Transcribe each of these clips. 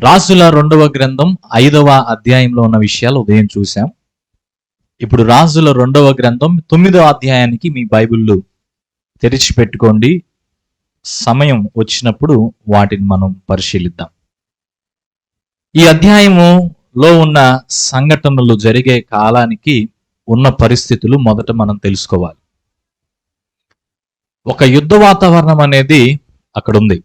రాసుల రెండవ గ్రంథం ఐదవ అధ్యాయంలో ఉన్న విషయాలు ఉదయం చూసాం ఇప్పుడు రాజుల రెండవ గ్రంథం తొమ్మిదవ అధ్యాయానికి మీ బైబిళ్ళు తెరిచి పెట్టుకోండి సమయం వచ్చినప్పుడు వాటిని మనం పరిశీలిద్దాం. ఈ అధ్యాయములో ఉన్న సంఘటనలు జరిగే కాలానికి ఉన్న పరిస్థితులు మొదట మనం తెలుసుకోవాలి. ఒక యుద్ధ వాతావరణం అనేది అక్కడ ఉంది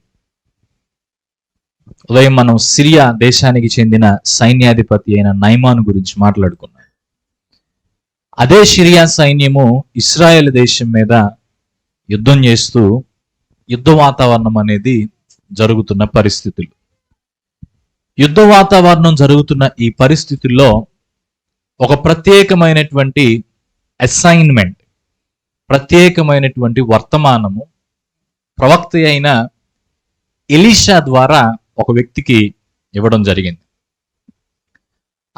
ఉదయం మనం సిరియా దేశానికి చెందిన సైన్యాధిపతి అయిన నైమాన్ గురించి మాట్లాడుకున్నాం అదే సిరియా సైన్యము ఇస్రాయేల్ దేశం మీద యుద్ధం చేస్తూ యుద్ధ వాతావరణం అనేది జరుగుతున్న పరిస్థితులు. యుద్ధ వాతావరణం జరుగుతున్న ఈ పరిస్థితుల్లో ఒక ప్రత్యేకమైనటువంటి అసైన్మెంట్ ప్రత్యేకమైనటువంటి వర్తమానము ప్రవక్త అయిన ఎలీషా ద్వారా ఒక వ్యక్తికి ఇవ్వడం జరిగింది.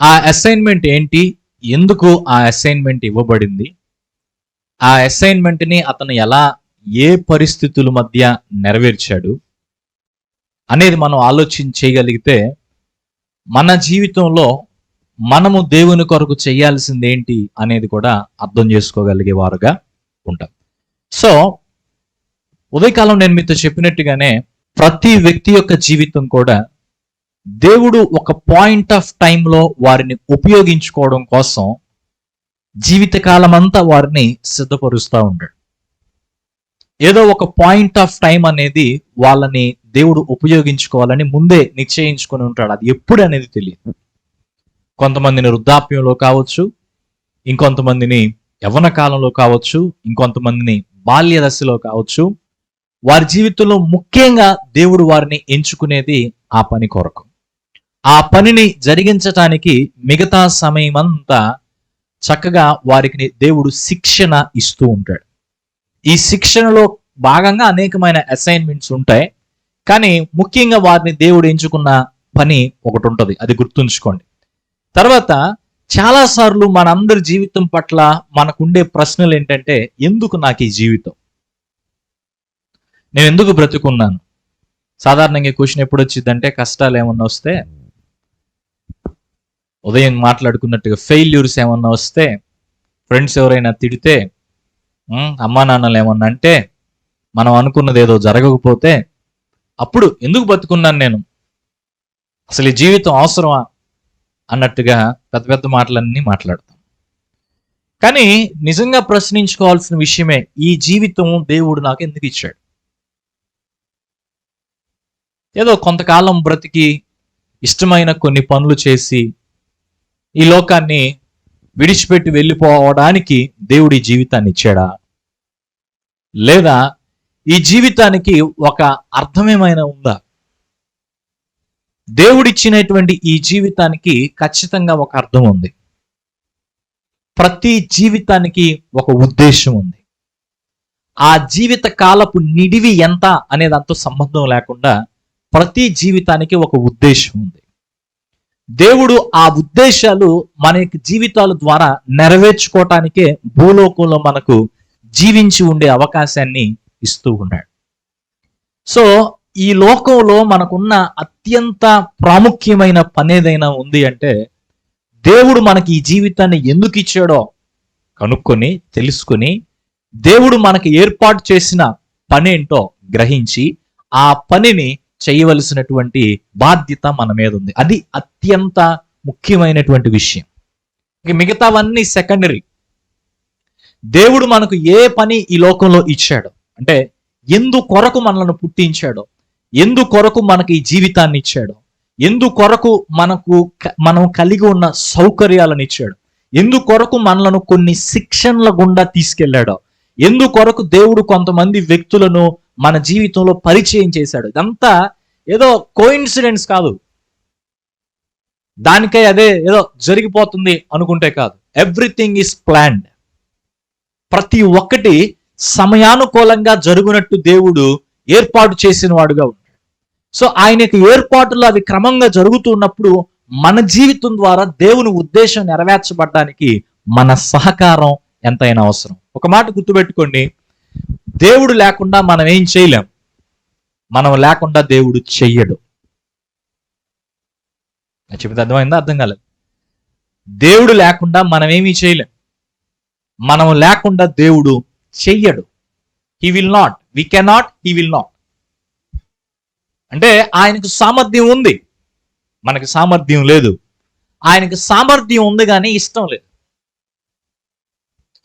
ఆ అసైన్మెంట్ ఏంటి? ఎందుకు ఆ అసైన్మెంట్ ఇవ్వబడింది? ఆ అసైన్మెంట్ని అతను ఎలా ఏ పరిస్థితుల మధ్య నెరవేర్చాడు అనేది మనం ఆలోచన చేయగలిగితే మన జీవితంలో మనము దేవుని కొరకు చేయాల్సింది ఏంటి అనేది కూడా అర్థం చేసుకోగలిగే వారుగా ఉంటాం. సో ఉదయకాలం నేను మీతో చెప్పినట్టుగానే ప్రతి వ్యక్తి యొక్క జీవితం కూడా దేవుడు ఒక పాయింట్ ఆఫ్ టైంలో వారిని ఉపయోగించుకోవడం కోసం జీవితకాలం అంతా వారిని సిద్ధపరుస్తూ ఉంటాడు ఏదో ఒక పాయింట్ ఆఫ్ టైం అనేది వాళ్ళని దేవుడు ఉపయోగించుకోవాలని ముందే నిశ్చయించుకొని ఉంటాడు. అది ఎప్పుడు అనేది తెలియదు. కొంతమందిని వృద్ధాప్యంలో కావచ్చు ఇంకొంతమందిని యవన కాలంలో కావచ్చు ఇంకొంతమందిని బాల్య దశలో కావచ్చు వారి జీవితంలో ముఖ్యంగా దేవుడు వారిని ఎంచుకునేది ఆ పని కొరకు. ఆ పనిని జరిగించటానికి మిగతా సమయం అంతా చక్కగా వారికి దేవుడు శిక్షణ ఇస్తూ ఉంటాడు. ఈ శిక్షణలో భాగంగా అనేకమైన అసైన్మెంట్స్ ఉంటాయి. కానీ ముఖ్యంగా వారిని దేవుడు ఎంచుకున్న పని ఒకటి ఉంటుంది. అది గుర్తుంచుకోండి. తర్వాత చాలా సార్లు మనందరి జీవితం పట్ల మనకుండే ప్రశ్నలు ఏంటంటే ఎందుకు నాకు ఈ జీవితం? నేను ఎందుకు బ్రతుకున్నాను? సాధారణంగా క్వశ్చన్ ఎప్పుడు వచ్చిందంటే కష్టాలు ఏమన్నా వస్తే ఉదయం మాట్లాడుకున్నట్టుగా ఫెయిల్యూర్స్ ఏమన్నా వస్తే ఫ్రెండ్స్ ఎవరైనా తిడితే అమ్మా నాన్నలు ఏమన్నా అంటే మనం అనుకున్నది ఏదో జరగకపోతే అప్పుడు ఎందుకు బతుకున్నాను నేను? అసలు ఈ జీవితం అవసరమా? అన్నట్టుగా పెద్ద పెద్ద మాటలన్నీ మాట్లాడతాం. కానీ నిజంగా ప్రశ్నించుకోవాల్సిన విషయమే ఈ జీవితం దేవుడు నాకు ఎందుకు ఇచ్చాడు? ఏదో కొంతకాలం బ్రతికి ఇష్టమైన కొన్ని పనులు చేసి ఈ లోకాన్ని విడిచిపెట్టి వెళ్ళిపోవడానికి దేవుడి జీవితాన్ని ఇచ్చాడా? లేదా ఈ జీవితానికి ఒక అర్థమేమైనా ఉందా? దేవుడిచ్చినటువంటి ఈ జీవితానికి ఖచ్చితంగా ఒక అర్థం ఉంది. ప్రతి జీవితానికి ఒక ఉద్దేశం ఉంది. ఆ జీవిత కాలపు నిడివి ఎంత అనేదంతో సంబంధం లేకుండా ప్రతి జీవితానికి ఒక ఉద్దేశం ఉంది. దేవుడు ఆ ఉద్దేశాలు మన జీవితాల ద్వారా నెరవేర్చుకోవటానికే భూలోకంలో మనకు జీవించి ఉండే అవకాశాన్ని ఇస్తూ ఉన్నాడు. సో ఈ లోకంలో మనకున్న అత్యంత ప్రాముఖ్యమైన పని ఏదైనా ఉంది అంటే దేవుడు మనకి ఈ జీవితాన్ని ఎందుకు ఇచ్చాడో కనుక్కొని తెలుసుకొని దేవుడు మనకి ఏర్పాటు చేసిన పనేంటో గ్రహించి ఆ పనిని చేయవలసినటువంటి బాధ్యత మన మీద ఉంది. అది అత్యంత ముఖ్యమైనటువంటి విషయం. మిగతావన్నీ సెకండరీ. దేవుడు మనకు ఏ పని ఈ లోకంలో ఇచ్చాడు అంటే ఎందు కొరకు మనల్ని పుట్టించాడో ఎందు కొరకు మనకి ఈ జీవితాన్ని ఇచ్చాడో ఎందు కొరకు మనకు మనం కలిగి ఉన్న సౌకర్యాలను ఇచ్చాడు ఎందు కొరకు మనలను కొన్ని శిక్షణల గుండా తీసుకెళ్ళాడో ఎందు కొరకు దేవుడు కొంతమంది వ్యక్తులను మన జీవితంలో పరిచయం చేశాడు. ఇదంతా ఏదో కోఇన్సిడెన్స్ కాదు. దానికై అదే ఏదో జరిగిపోతుంది అనుకుంటే కాదు. ఎవ్రీథింగ్ ఈస్ ప్లాన్డ్ ప్రతి ఒక్కటి సమయానుకూలంగా జరుగునట్టు దేవుడు ఏర్పాటు చేసిన వాడుగా ఉంటాడు సో ఆయనకి ఏర్పాటులో అవి క్రమంగా జరుగుతున్నప్పుడు మన జీవితం ద్వారా దేవుని ఉద్దేశం నెరవేర్చబడడానికి మన సహకారం ఎంతైనా అవసరం. ఒక మాట గుర్తుపెట్టుకోండి. దేవుడు లేకుండా మనం ఏం చేయలేం. మనం లేకుండా దేవుడు చెయ్యడు. చెప్తే అర్థమైందా? అర్థం కాలేదు. దేవుడు లేకుండా మనం ఏమీ చేయలేం. మనం లేకుండా దేవుడు చెయ్యడు. He will not we cannot he will not అంటే ఆయనకు సామర్థ్యం ఉంది. మనకు సామర్థ్యం లేదు. ఆయనకు సామర్థ్యం ఉంది కానీ ఇష్టం లేదు.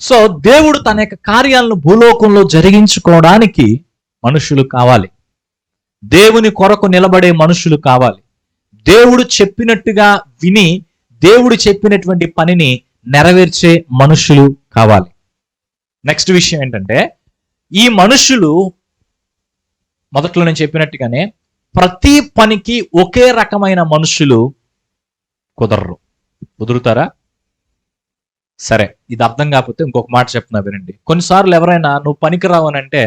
సో దేవుడు తన యొక్క కార్యాలను భూలోకంలో జరిగించుకోవడానికి మనుషులు కావాలి. దేవుని కొరకు నిలబడే మనుషులు కావాలి. దేవుడు చెప్పినట్టుగా విని దేవుడు చెప్పినటువంటి పనిని నెరవేర్చే మనుషులు కావాలి. నెక్స్ట్ విషయం ఏంటంటే ఈ మనుషులు మొదట్లో నేను చెప్పినట్టుగానే ప్రతి పనికి ఒకే రకమైన మనుషులు కుదరరు. కుదురుతారా? సరే ఇది అర్థం కాకపోతే ఇంకొక మాట చెప్తున్నా వినండి. కొన్నిసార్లు ఎవరైనా నువ్వు పనికిరావు అని అంటే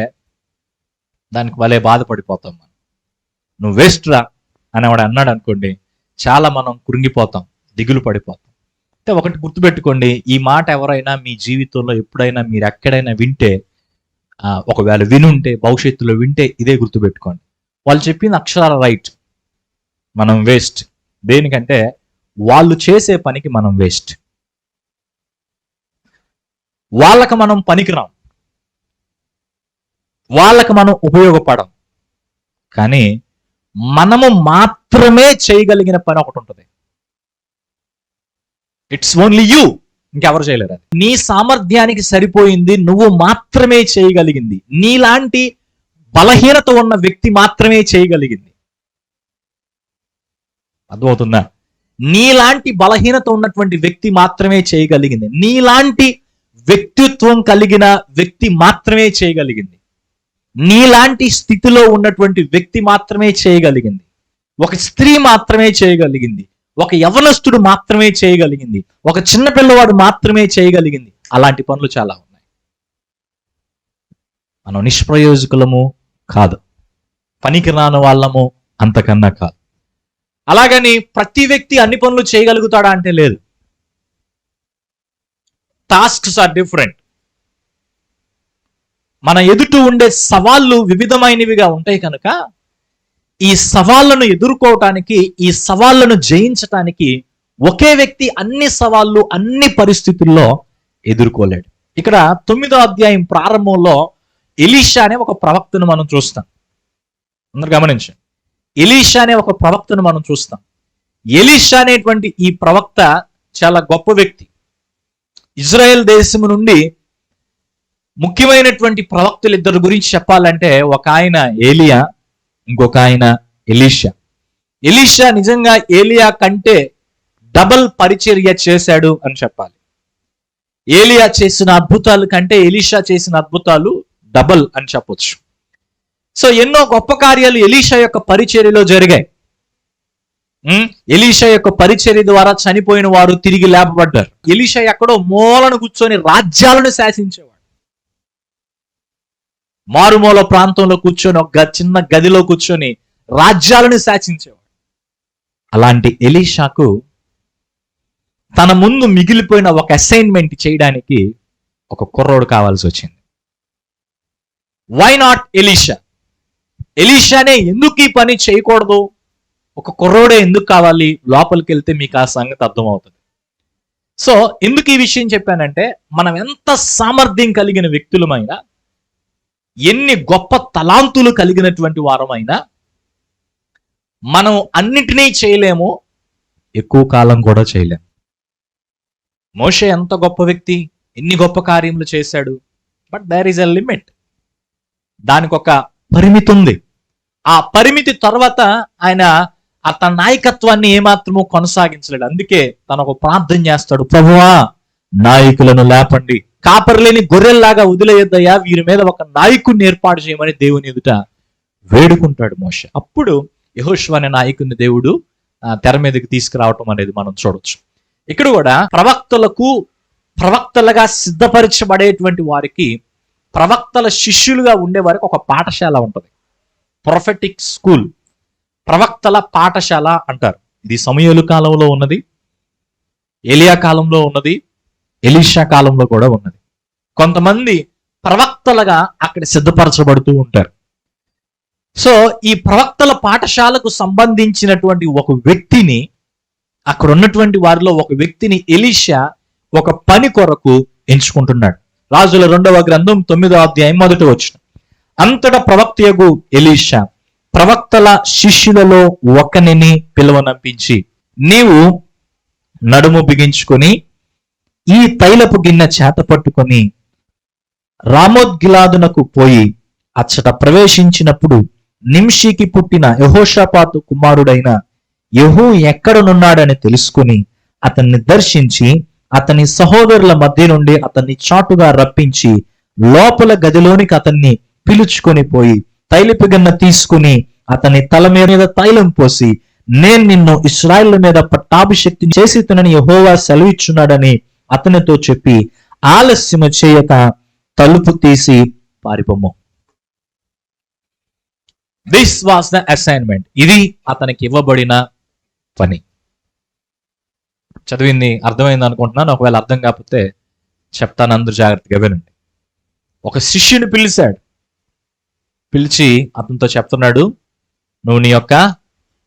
దానికి భలే బాధపడిపోతాం మనం. నువ్వు వేస్ట్ రా అని వాడు అన్నాడు అనుకోండి చాలా మనం కృంగిపోతాం దిగులు పడిపోతాం. అంటే ఒకటి గుర్తుపెట్టుకోండి ఈ మాట ఎవరైనా మీ జీవితంలో ఎప్పుడైనా మీరు ఎక్కడైనా వింటే ఒకవేళ వినుంటే భవిష్యత్తులో వింటే ఇదే గుర్తుపెట్టుకోండి. వాళ్ళు చెప్పింది అక్షరాల రైట్. మనం వేస్ట్. దేనికంటే వాళ్ళు చేసే పనికి మనం వేస్ట్. వాళ్ళకి మనం పనికిరాం. వాళ్ళకి మనం ఉపయోగపడం. కానీ మనము మాత్రమే చేయగలిగిన పని ఒకటి ఉంటుంది. ఇట్స్ ఓన్లీ యూ ఇంకెవరు చేయలేరు అది. నీ సామర్థ్యానికి సరిపోయింది నువ్వు మాత్రమే చేయగలిగింది. నీలాంటి బలహీనత ఉన్న వ్యక్తి మాత్రమే చేయగలిగింది. అర్థమవుతుందా? నీలాంటి బలహీనత ఉన్నటువంటి వ్యక్తి మాత్రమే చేయగలిగింది. నీలాంటి వ్యక్తిత్వం కలిగిన వ్యక్తి మాత్రమే చేయగలిగింది. నీలాంటి స్థితిలో ఉన్నటువంటి వ్యక్తి మాత్రమే చేయగలిగింది. ఒక స్త్రీ మాత్రమే చేయగలిగింది. ఒక యవనస్తుడు మాత్రమే చేయగలిగింది. ఒక చిన్న పిల్లవాడు మాత్రమే చేయగలిగింది. అలాంటి పనులు చాలా ఉన్నాయి. మనం నిష్ప్రయోజకులము కాదు. పనికి రాని వాళ్ళము అంతకన్నా కాదు. అలాగని ప్రతి వ్యక్తి అన్ని పనులు చేయగలుగుతాడా అంటే లేదు. టాస్క్స్ ఆర్ డిఫరెంట్ మన ఎదుట ఉండే సవాళ్ళు వివిధమైనవిగా ఉంటాయి కనుక ఈ సవాళ్ళను ఎదుర్కోవటానికి ఈ సవాళ్ళను జయించటానికి ఒకే వ్యక్తి అన్ని సవాళ్ళు అన్ని పరిస్థితుల్లో ఎదుర్కోలేడు. ఇక్కడ తొమ్మిదో అధ్యాయం ప్రారంభంలో ఎలీషా అనే ఒక ప్రవక్తను మనం చూస్తాం. అందరు గమనించండి. ఎలీషా అనే ఒక ప్రవక్తను మనం చూస్తాం. ఎలీషా అనేటువంటి ఈ ప్రవక్త చాలా గొప్ప వ్యక్తి. ఇజ్రాయెల్ దేశం నుండి ముఖ్యమైనటువంటి ప్రవక్తలు ఇద్దరు గురించి చెప్పాలంటే ఒక ఆయన ఏలియా ఇంకొక ఆయన ఎలీషా. ఎలీషా నిజంగా ఏలియా కంటే డబల్ పరిచర్య చేశాడు అని చెప్పాలి. ఏలియా చేసిన అద్భుతాలు కంటే ఎలీషా చేసిన అద్భుతాలు డబల్ అని చెప్పొచ్చు. సో ఎన్నో గొప్ప కార్యాలు ఎలీషా యొక్క పరిచర్యలో జరిగాయి. Hmm? ఎలీషా యొక్క పరిచర్య ద్వారా చనిపోయిన వారు తిరిగి లేపబడ్డారు. ఎలీషా ఎక్కడో మూలను కూర్చొని రాజ్యాలను శాసించేవాడు. మారుమూల ప్రాంతంలో కూర్చొని ఒక చిన్న గదిలో కూర్చొని రాజ్యాలను శాసించేవాడు. అలాంటి ఎలీషాకు తన ముందు మిగిలిపోయిన ఒక అసైన్మెంట్ చేయడానికి ఒక కుర్రోడు కావాల్సి వచ్చింది. వై నాట్ ఎలీషా ఎలీషానే ఎందుకు ఈ పని చేయకూడదు? ఒక కుర్రోడే ఎందుకు కావాలి? లోపలికి వెళ్తే మీకు ఆ సంగతి అర్థమవుతుంది. సో ఎందుకు ఈ విషయం చెప్పానంటే మనం ఎంత సామర్థ్యం కలిగిన వ్యక్తులమైనా ఎన్ని గొప్ప తలాంతులు కలిగినటువంటి వారమైనా మనం అన్నిటినీ చేయలేము ఎక్కువ కాలం కూడా చేయలేము మోషే ఎంత గొప్ప వ్యక్తి ఎన్ని గొప్ప కార్యములు చేశాడు but there is a limit దానికి ఒక పరిమితి ఉంది. ఆ పరిమితి తర్వాత ఆయన తన నాయకత్వాన్ని ఏమాత్రము కొనసాగించలేడు. అందుకే తను ఒక ప్రార్థన చేస్తాడు ప్రభువా నాయకులను లేపండి. కాపర్లేని గొర్రెల్లాగా వదిలేయద్దయ్యా. వీరి మీద ఒక నాయకుడిని ఏర్పాటు చేయమని దేవుని ఎదుట వేడుకుంటాడు మోష. అప్పుడు యహోష్వ అనే నాయకుని దేవుడు తెర మీదకి తీసుకురావటం అనేది మనం చూడొచ్చు. ఇక్కడ కూడా ప్రవక్తలకు ప్రవక్తలుగా సిద్ధపరచబడేటువంటి వారికి ప్రవక్తల శిష్యులుగా ఉండే వారికి ఒక పాఠశాల ఉంటుంది. ప్రొఫెటిక్ స్కూల్ ప్రవక్తల పాఠశాల అంటారు. ఇది సమయలు కాలంలో ఉన్నది ఎలియా కాలంలో ఉన్నది ఎలీషా కాలంలో కూడా ఉన్నది. కొంతమంది ప్రవక్తలుగా అక్కడ సిద్ధపరచబడుతూ ఉంటారు. సో ఈ ప్రవక్తల పాఠశాలకు సంబంధించినటువంటి ఒక వ్యక్తిని అక్కడ ఉన్నటువంటి వారిలో ఒక వ్యక్తిని ఎలీషా ఒక పని కొరకు ఎంచుకుంటున్నాడు. రాజుల రెండవ గ్రంథం తొమ్మిదో అధ్యాయం మొదట వచ్చిన అంతటా ప్రవక్తయగు ఎలీషా ప్రవక్తల శిష్యులలో ఒకనిని పిలువనంపించి నీవు నడుము బిగించుకొని ఈ తైలపు గిన్నె చేత పట్టుకొని రామోద్గిలాదునకు పోయి అచ్చట ప్రవేశించినప్పుడు నింషికి పుట్టిన యహోషపాతు కుమారుడైన యహూ ఎక్కడనున్నాడని తెలుసుకుని అతన్ని దర్శించి అతని సహోదరుల మధ్య నుండి అతన్ని చాటుగా రప్పించి లోపల గదిలోనికి అతన్ని పిలుచుకొని పోయి తైలిపు గిన్నె తీసుకుని అతని తల మీద తైలం పోసి నేను నిన్ను ఇస్రాయిల్ మీద పట్టాభిషక్తి చేసి తనని యహోవా సెలవిచ్చున్నాడని అతనితో చెప్పి ఆలస్యము చేయక తలుపు తీసి పారిపోము దిస్ వాస్ ద అసైన్మెంట్ ఇది అతనికి ఇవ్వబడిన పని. చదివింది అర్థమైంది అనుకుంటున్నాను. ఒకవేళ అర్థం కాకపోతే చెప్తాను. అందరూ జాగ్రత్తగా వినండి. ఒక శిష్యుని పిలిచాడు. పిలిచి అతనితో చెప్తున్నాడు నువ్వు నీ యొక్క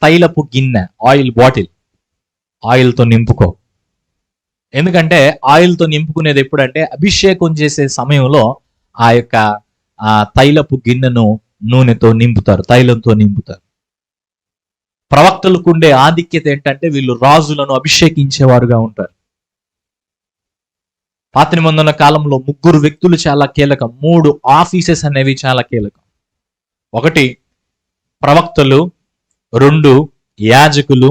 తైలపు గిన్నె ఆయిల్ బాటిల్ ఆయిల్తో నింపుకో. ఎందుకంటే ఆయిల్తో నింపుకునేది ఎప్పుడంటే అభిషేకం చేసే సమయంలో ఆ యొక్క ఆ తైలపు గిన్నెను నూనెతో నింపుతారు తైలంతో నింపుతారు. ప్రవక్తలకు ఉండే ఆధిక్యత ఏంటంటే వీళ్ళు రాజులను అభిషేకించేవారుగా ఉంటారు. పాత మందున్న కాలంలో ముగ్గురు వ్యక్తులు చాలా కీలకం మూడు ఆఫీసెస్ అనేవి చాలా కీలకం. ఒకటి ప్రవక్తలు రెండు యాజకులు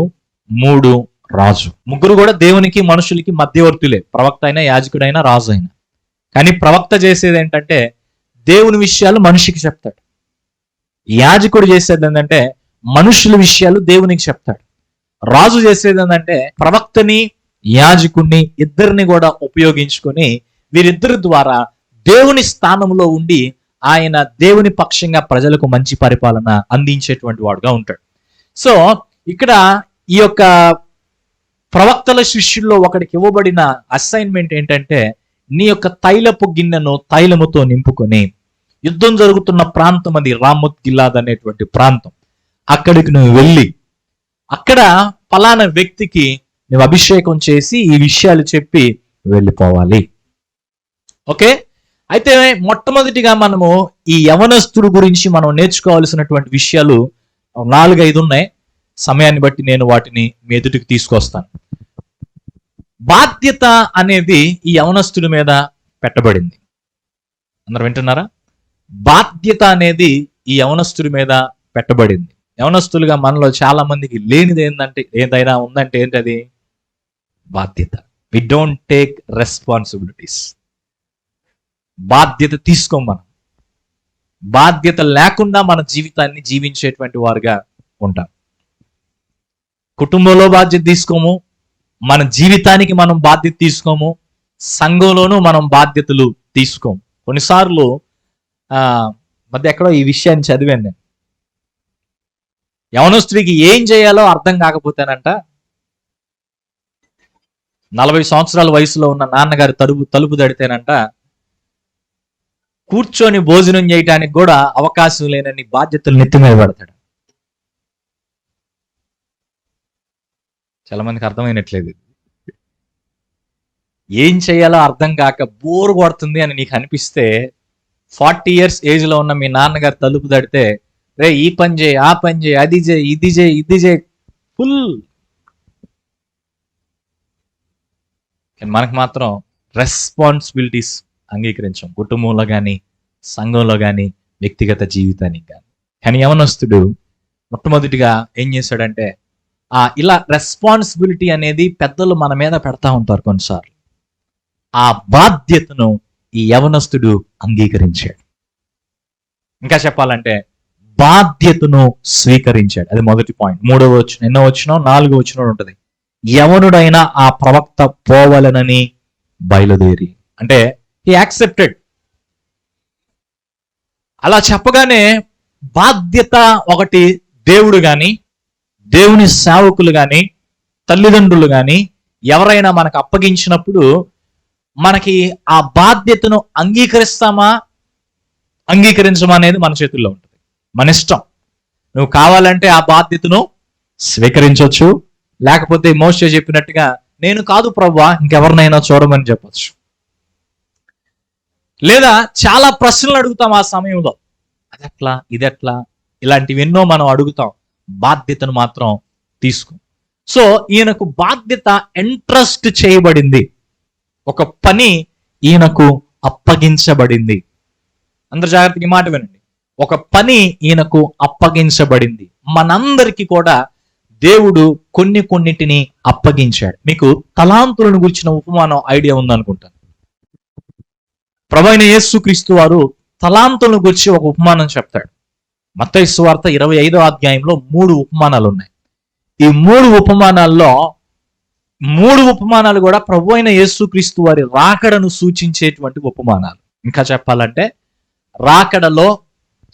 మూడు రాజు. ముగ్గురు కూడా దేవునికి మనుషులకి మధ్యవర్తులే. ప్రవక్త అయినా యాజకుడైనా రాజు అయినా కానీ ప్రవక్త చేసేది ఏంటంటే దేవుని విషయాలు మనిషికి చెప్తాడు. యాజకుడు చేసేది ఏంటంటే మనుషుల విషయాలు దేవునికి చెప్తాడు. రాజు చేసేది ఏంటంటే ప్రవక్తని యాజకుణ్ణి ఇద్దరిని కూడా ఉపయోగించుకొని వీరిద్దరి ద్వారా దేవుని స్థానంలో ఉండి ఆయన దేవుని పక్షంగా ప్రజలకు మంచి పరిపాలన అందించేటువంటి వాడుగా ఉంటాడు. సో ఇక్కడ ఈ యొక్క ప్రవక్తల శిష్యుల్లో ఒకడికి ఇవ్వబడిన అసైన్మెంట్ ఏంటంటే నీ యొక్క తైలపు గిన్నెను తైలముతో నింపుకొని యుద్ధం జరుగుతున్న ప్రాంతం అది రామత్ గిల్లాద్ అనేటువంటి ప్రాంతం. అక్కడికి నువ్వు వెళ్ళి అక్కడ ఫలానా వ్యక్తికి నువ్వు అభిషేకం చేసి ఈ విషయాలు చెప్పి వెళ్ళిపోవాలి. ఓకే? అయితే మొట్టమొదటిగా మనము ఈ యవనస్తుడు గురించి మనం నేర్చుకోవాల్సినటువంటి విషయాలు నాలుగైదు ఉన్నాయి. సమయాన్ని బట్టి నేను వాటిని మీ ఎదుటికి తీసుకొస్తాను. బాధ్యత అనేది ఈ యవనస్తుడి మీద పెట్టబడింది. అందరు వింటున్నారా? బాధ్యత అనేది ఈ యవనస్తుడి మీద పెట్టబడింది. యవనస్తులుగా మనలో చాలా మందికి లేనిది ఏంటంటే ఏదైనా ఉందంటే ఏంటది? బాధ్యత. వి డోంట్ టేక్ రెస్పాన్సిబిలిటీస్ బాధ్యత తీసుకోం మనం. బాధ్యత లేకుండా మన జీవితాన్ని జీవించేటువంటి వారుగా ఉంటాం. కుటుంబంలో బాధ్యత తీసుకోము మన జీవితానికి మనం బాధ్యత తీసుకోము సంఘంలోనూ మనం బాధ్యతలు తీసుకోము. కొన్నిసార్లు ఆ మధ్య ఎక్కడో ఈ విషయాన్ని చదివాను నేను. యవనస్తుడికి ఏం చేయాలో అర్థం కాకపోతేనంట నలభై సంవత్సరాల వయసులో ఉన్న నాన్నగారు తలుపు తలుపు తడితేనంట కూర్చొని భోజనం చేయటానికి కూడా అవకాశం లేనని బాధ్యతలు నెత్తి మీద పడతాడు. చాలా మందికి అర్థమైనట్లేదు. ఏం చేయాలో అర్థం కాక బోర్ కొడుతుంది అని నీకు అనిపిస్తే ఫార్టీ ఇయర్స్ ఏజ్లో ఉన్న మీ నాన్నగారు తలుపు తడితే రే ఈ పని చేయి ఆ పని చేయి అది చేయి ఇది చేయి ఇది చేయి ఫుల్. మనకు మాత్రం రెస్పాన్సిబిలిటీస్ అంగీకరించాం. కుటుంబంలో కానీ సంఘంలో కానీ వ్యక్తిగత జీవితానికి కానీ కానీ యవనస్తుడు మొట్టమొదటిగా ఏం చేశాడంటే ఆ ఇలా రెస్పాన్సిబిలిటీ అనేది పెద్దలు మన మీద పెడతా ఉంటారు కొన్నిసార్లు. ఆ బాధ్యతను ఈ యవనస్తుడు అంగీకరించాడు. ఇంకా చెప్పాలంటే బాధ్యతను స్వీకరించాడు. అది మొదటి పాయింట్ మూడో వచ్చిన ఎన్నో వచ్చిన నాలుగో వచ్చిన ఉంటుంది. యవనుడైన ఆ ప్రవక్త పోవలనని బయలుదేరి. అంటే ఈ యాక్సెప్టెడ్ అలా చెప్పగానే బాధ్యత ఒకటి దేవుడు గాని దేవుని సేవకులు గాని తల్లిదండ్రులు గాని ఎవరైనా మనకు అప్పగించినప్పుడు మనకి ఆ బాధ్యతను అంగీకరిస్తామా? అంగీకరించమా అనేది మన చేతుల్లో ఉంటుంది. మన ఇష్టం. నువ్వు కావాలంటే ఆ బాధ్యతను స్వీకరించవచ్చు లేకపోతే మోసే చెప్పినట్టుగా నేను కాదు ప్రవ్వా ఇంకెవరినైనా చూడమని చెప్పచ్చు. లేదా చాలా ప్రశ్నలు అడుగుతాం ఆ సమయంలో. అదెట్లా? ఇదెట్లా? ఇలాంటివి ఎన్నో మనం అడుగుతాం. బాధ్యతను మాత్రం తీసుకో. సో ఈయనకు బాధ్యత ఎంట్రస్ట్ చేయబడింది. ఒక పని ఈయనకు అప్పగించబడింది. అందరు జాగ్రత్తగా ఈ మాట వినండి. ఒక పని ఈయనకు అప్పగించబడింది. మనందరికీ కూడా దేవుడు కొన్ని కొన్నిటిని అప్పగించాడు. మీకు తలాంతులను గురించిన ఉపమానం ఐడియా ఉందనుకుంటాను. ప్రభైన యేసుక్రీస్తు వారు తలాంతులను గురించి ఒక ఉపమానం చెప్తాడు. మత్తైసు వార్త ఇరవై ఐదో అధ్యాయంలో మూడు ఉపమానాలు ఉన్నాయి ఈ మూడు ఉపమానాల్లో మూడు ఉపమానాలు కూడా ప్రభు అయిన యేసుక్రీస్తు వారి రాకడను సూచించేటువంటి ఉపమానాలు. ఇంకా చెప్పాలంటే రాకడలో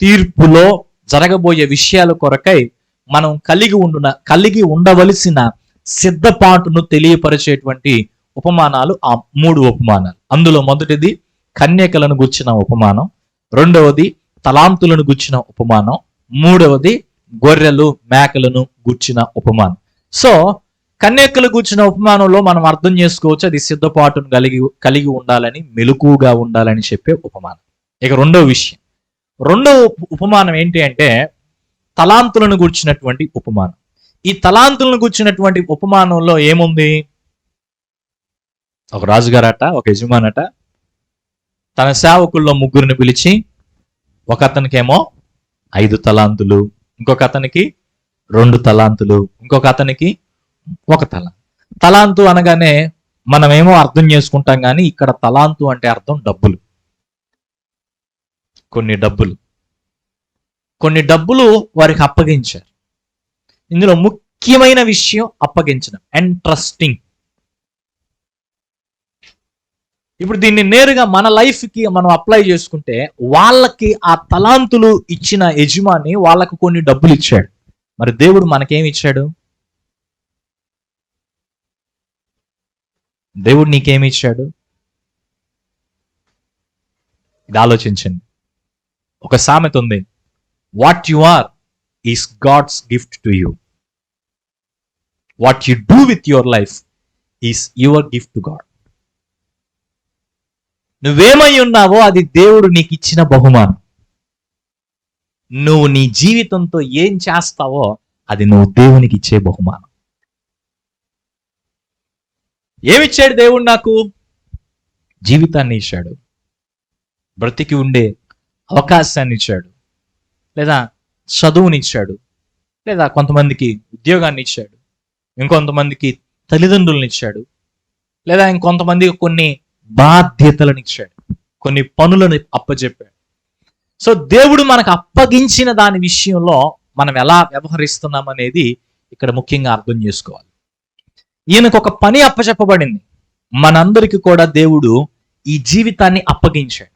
తీర్పులో జరగబోయే విషయాల కొరకై మనం కలిగి ఉండున కలిగి ఉండవలసిన సిద్ధపాటును తెలియపరిచేటువంటి ఉపమానాలు ఆ మూడు ఉపమానాలు. అందులో మొదటిది కన్యకలను గుచ్చిన ఉపమానం. రెండవది తలాంతులను గుచ్చిన ఉపమానం. మూడవది గొర్రెలు మేకలను గుచ్చిన ఉపమానం. సో కన్యకలు గుచ్చిన ఉపమానంలో మనం అర్థం చేసుకోవచ్చు అది సిద్ధపాటును కలిగి కలిగి ఉండాలని మెలకుగా ఉండాలని చెప్పే ఉపమానం. ఇక రెండవ విషయం. రెండవ ఉపమానం ఏంటి అంటే తలాంతులను గుర్చినటువంటి ఉపమానం. ఈ తలాంతులను గుర్చినటువంటి ఉపమానంలో ఏముంది? ఒక రాజుగారట ఒక యజమానట తన సేవకుల్లో ముగ్గురిని పిలిచి ఒక అతనికేమో ఐదు తలాంతులు ఇంకొక అతనికి రెండు తలాంతులు ఇంకొక అతనికి ఒక తల. తలాంతు అనగానే మనమేమో అర్థం చేసుకుంటాం కానీ ఇక్కడ తలాంతు అంటే అర్థం డబ్బులు. కొన్ని డబ్బులు. కొన్ని డబ్బులు వారికి అప్పగించారు. ఇందులో ముఖ్యమైన విషయం అప్పగించడం. ఇంట్రెస్టింగ్ ఇప్పుడు దీన్ని నేరుగా మన లైఫ్కి మనం అప్లై చేసుకుంటే వాళ్ళకి ఆ తలాంతులు ఇచ్చిన యజమాని వాళ్ళకు కొన్ని డబ్బులు ఇచ్చాడు. మరి దేవుడు మనకేమి ఇచ్చాడు? దేవుడు నీకేమి ఇచ్చాడు? ఇది ఆలోచించండి. ఒక సామెత ఉంది. What you are is God's gift to you what you do with your life is your gift to God నువ్వేమై ఉన్నావో అది దేవుడు నీకు ఇచ్చిన బహుమానం. నువ్వు నీ జీవితంతో ఏం చేస్తావో అది నువ్వు దేవునికి ఇచ్చే బహుమానం. ఏమిచ్చాడు దేవుడు నాకు? జీవితాన్ని ఇచ్చాడు. బ్రతికి ఉండే అవకాశాన్ని ఇచ్చాడు. లేదా చదువునిచ్చాడు లేదా కొంతమందికి ఉద్యోగాన్ని ఇచ్చాడు. ఇంకొంతమందికి తల్లిదండ్రులను ఇచ్చాడు. లేదా ఇంకొంతమందికి కొన్ని బాధ్యతలను ఇచ్చాడు. కొన్ని పనులను అప్పచెప్పాడు సో దేవుడు మనకు అప్పగించిన దాని విషయంలో మనం ఎలా వ్యవహరిస్తున్నాం అనేది ఇక్కడ ముఖ్యంగా అర్థం చేసుకోవాలి. ఈయనకు ఒక పని అప్పచెప్పబడింది మనందరికీ కూడా దేవుడు ఈ జీవితాన్ని అప్పగించాడు.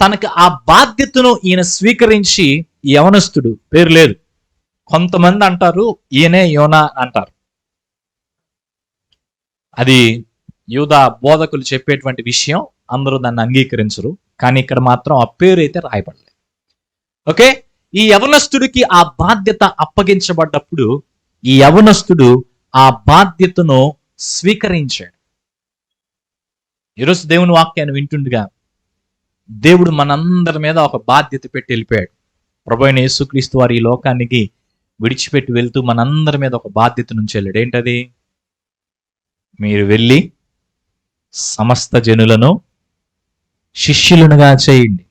తనకు ఆ బాధ్యతను ఈయన స్వీకరించి యవనస్తుడు పేరు లేదు. కొంతమంది అంటారు ఈయనే యోనా అంటారు. అది యూదా బోధకులు చెప్పేటువంటి విషయం అందరూ దాన్ని అంగీకరించరు. కానీ ఇక్కడ మాత్రం ఆ పేరు అయితే రాయబడలేదు ఓకే? ఈ యవనస్తుడికి ఆ బాధ్యత అప్పగించబడ్డప్పుడు ఈ యవనస్తుడు ఆ బాధ్యతను స్వీకరించాడు. ఈరోజు దేవుని వాక్యాన్ని వింటుండగా దేవుడు మనందరి మీద ఒక బాధ్యత పెట్టి వెళ్ళిపోయాడు. ప్రభు అయిన యేసుక్రీస్తు వారి ఈ లోకానికి విడిచిపెట్టి వెళ్తూ మనందరి మీద ఒక బాధ్యత నుంచి వెళ్ళాడు. ఏంటది? మీరు వెళ్ళి సమస్త జనులను శిష్యులనుగా చేయండి.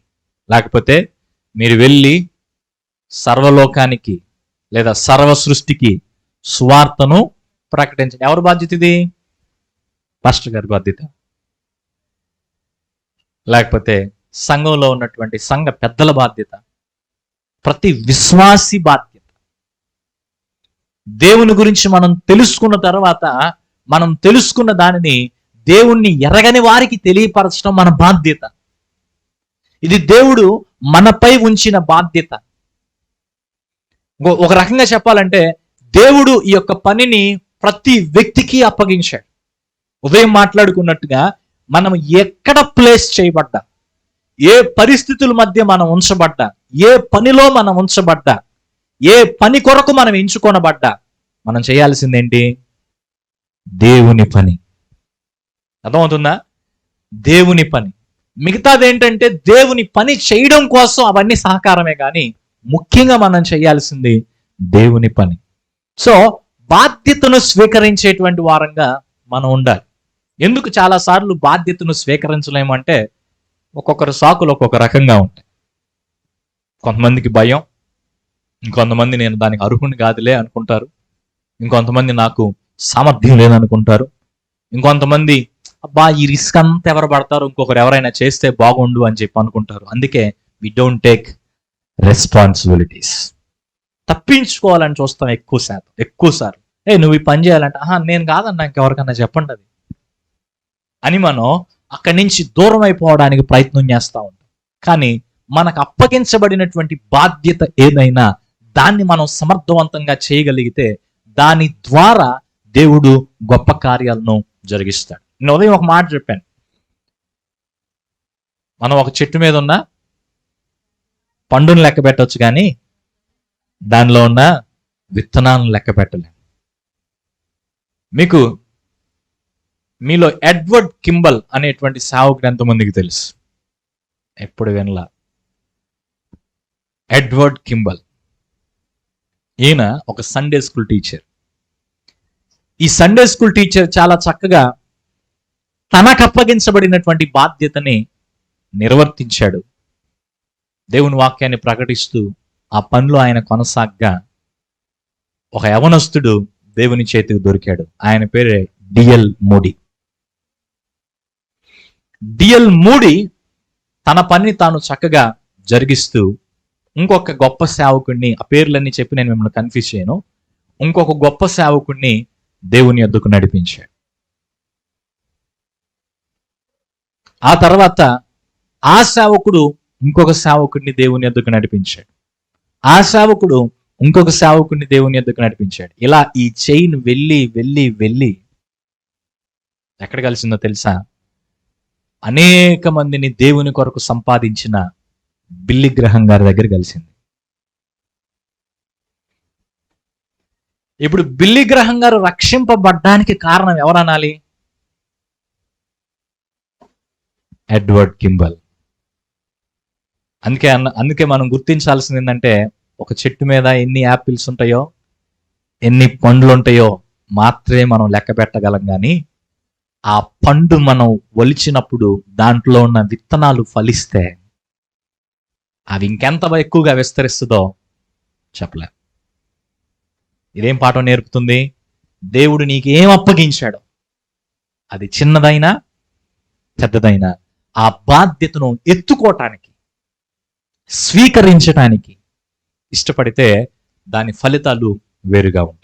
లేకపోతే మీరు వెళ్ళి సర్వలోకానికి లేదా సర్వ సృష్టికి సువార్తను ప్రకటించండి. ఎవరి బాధ్యత ఇది? పాస్టర్ గారి బాధ్యత. లేకపోతే సంఘంలో ఉన్నటువంటి సంఘ పెద్దల బాధ్యత. ప్రతి విశ్వాసి బాధ్యత. దేవుని గురించి మనం తెలుసుకున్న తర్వాత మనం తెలుసుకున్న దానిని దేవుణ్ణి ఎరగని వారికి తెలియపరచడం మన బాధ్యత. ఇది దేవుడు మనపై ఉంచిన బాధ్యత. ఒక రకంగా చెప్పాలంటే దేవుడు ఈ యొక్క పనిని ప్రతి వ్యక్తికి అప్పగించాడు. ఉదయం మాట్లాడుకున్నట్టుగా మనం ఎక్కడ ప్లేస్ చేయబడ్డా? ఏ పరిస్థితుల మధ్య మనం ఉంచబడ్డా? ఏ పనిలో మనం ఉంచబడ్డా? ఏ పని కొరకు మనం ఎంచుకొనబడ్డా? మనం చేయాల్సిందేంటి? దేవుని పని. అర్థమవుతుందా? దేవుని పని. మిగతాది ఏంటంటే దేవుని పని చేయడం కోసం అవన్నీ సహకారమే కానీ ముఖ్యంగా మనం చేయాల్సింది దేవుని పని. సో బాధ్యతను స్వీకరించేటువంటి వారంగా మనం ఉండాలి. ఎందుకు చాలా సార్లు బాధ్యతను స్వీకరించలేమంటే ఒక్కొక్కరు సాకులు ఒక్కొక్క రకంగా ఉంటాయి. కొంతమందికి భయం ఇంకొంతమంది నేను దానికి అర్హుని కాదులే అనుకుంటారు. ఇంకొంతమంది నాకు సామర్థ్యం లేదనుకుంటారు. ఇంకొంతమంది అబ్బా ఈ రిస్క్ అంతా ఎవరు పడతారు? ఇంకొకరు ఎవరైనా చేస్తే బాగుండు అని చెప్పి అనుకుంటారు. అందుకే వి డోంట్ టేక్ రెస్పాన్సిబిలిటీస్ తప్పించుకోవాలని చూస్తాం ఎక్కువ శాతం ఎక్కువ సార్లు. ఏ నువ్వు ఈ పని చేయాలంటే ఆహా నేను కాదన్నా ఇంకెవరికన్నా చెప్పండి అది. అని మనం అక్కడి నుంచి దూరం అయిపోవడానికి ప్రయత్నం చేస్తూ ఉంటాం. కానీ మనకు అప్పగించబడినటువంటి బాధ్యత ఏదైనా దాన్ని మనం సమర్థవంతంగా చేయగలిగితే దాని ద్వారా దేవుడు గొప్ప కార్యాలను జరిగిస్తాడు. నేను ఉదయం ఒక మాట చెప్పాను. మనం ఒక చెట్టు మీద ఉన్న పండును లెక్క పెట్టవచ్చు కానీ దానిలో ఉన్న విత్తనాలను లెక్క పెట్టలేము. మీకు మీలో ఎడ్వర్డ్ కింబల్ అనేటువంటి సావుకుడు ఎంతమందికి తెలుసు? ఎప్పుడు వినలా? Edward Kimball. ఈయన ఒక సండే స్కూల్ టీచర్ ఈ సండే స్కూల్ టీచర్ చాలా చక్కగా తనకు అప్పగించబడినటువంటి బాధ్యతని నిర్వర్తించాడు. దేవుని వాక్యాన్ని ప్రకటిస్తూ ఆ పనులు ఆయన కొనసాగ్గా ఒక యవనస్తుడు దేవుని చేతికి దొరికాడు. ఆయన పేరే డిఎల్ మోడీ. డిఎల్ మూడి తన పనిని తాను చక్కగా జరిగిస్తూ ఇంకొక గొప్ప సేవకుడిని ఆ పేర్లన్నీ చెప్పి నేను మిమ్మల్ని కన్ఫ్యూజ్ చేయను. ఇంకొక గొప్ప సేవకుడిని దేవుని ఎద్దుకు నడిపించాడు. ఆ తర్వాత ఆ సేవకుడు ఇంకొక సేవకుడిని దేవుని ఎద్దుకు నడిపించాడు. ఆ సేవకుడు ఇంకొక సేవకుడిని దేవుని ఎద్దుకు నడిపించాడు. ఇలా ఈ చైన్ వెళ్ళి వెళ్ళి వెళ్ళి ఎక్కడ కలిసిందో తెలుసా? అనేక మందిని దేవుని కొరకు సంపాదించిన బిల్లి గ్రహం గారి దగ్గర కలిసింది. ఇప్పుడు బిల్లి గ్రహం గారు రక్షింపబడ్డానికి కారణం ఎవరనాలి? Edward Kimball. అందుకే అన్న అందుకే మనం గుర్తించాల్సింది ఏంటంటే ఒక చెట్టు మీద ఎన్ని యాపిల్స్ ఉంటాయో ఎన్ని పండ్లు ఉంటాయో మాత్రమే మనం లెక్క పెట్టగలం కానీ ఆ పండు మనం ఒలిచినప్పుడు దాంట్లో ఉన్న విత్తనాలు ఫలిస్తే అవి ఇంకెంత ఎక్కువగా విస్తరిస్తుందో చెప్పలే. ఇదేం పాఠం నేర్పుతుంది? దేవుడు నీకు ఏం అప్పగించాడో అది చిన్నదైనా పెద్దదైనా ఆ బాధ్యతను ఎత్తుకోవటానికి స్వీకరించటానికి ఇష్టపడితే దాని ఫలితాలు వేరుగా ఉంటాయి.